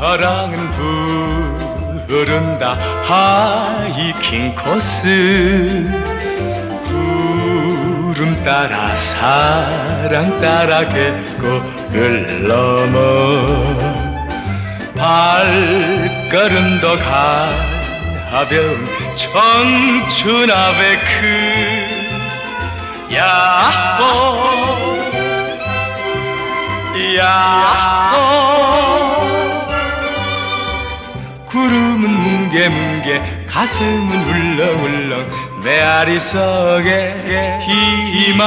사랑은 부른다. 하이킹 코스 구름 따라 사랑 따라 계곡을 넘어. 발걸음도 가벼운 청춘 아베크 야호 뭉게뭉게 가슴은 울렁울렁 메아리 속에 희망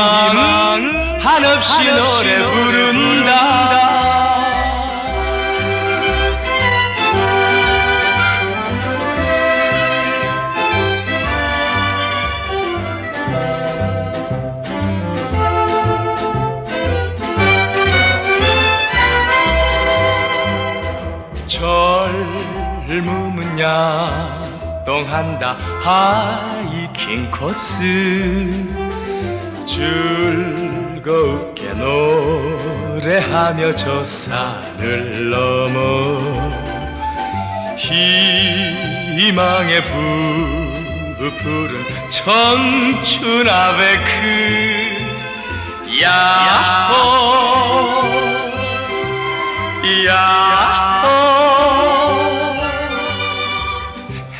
한없이 노래 부른다 젊음은 야동한다. 하이킹 코스. 즐겁게 노래하며 저 산을 넘어 희망의 부푸른 청춘 아베크 야호. 야호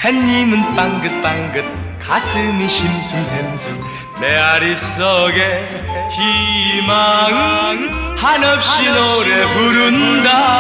햇님은 빵긋빵긋 가슴이 심숨샘숨 메아리 속에 희망 한없이 노래 부른다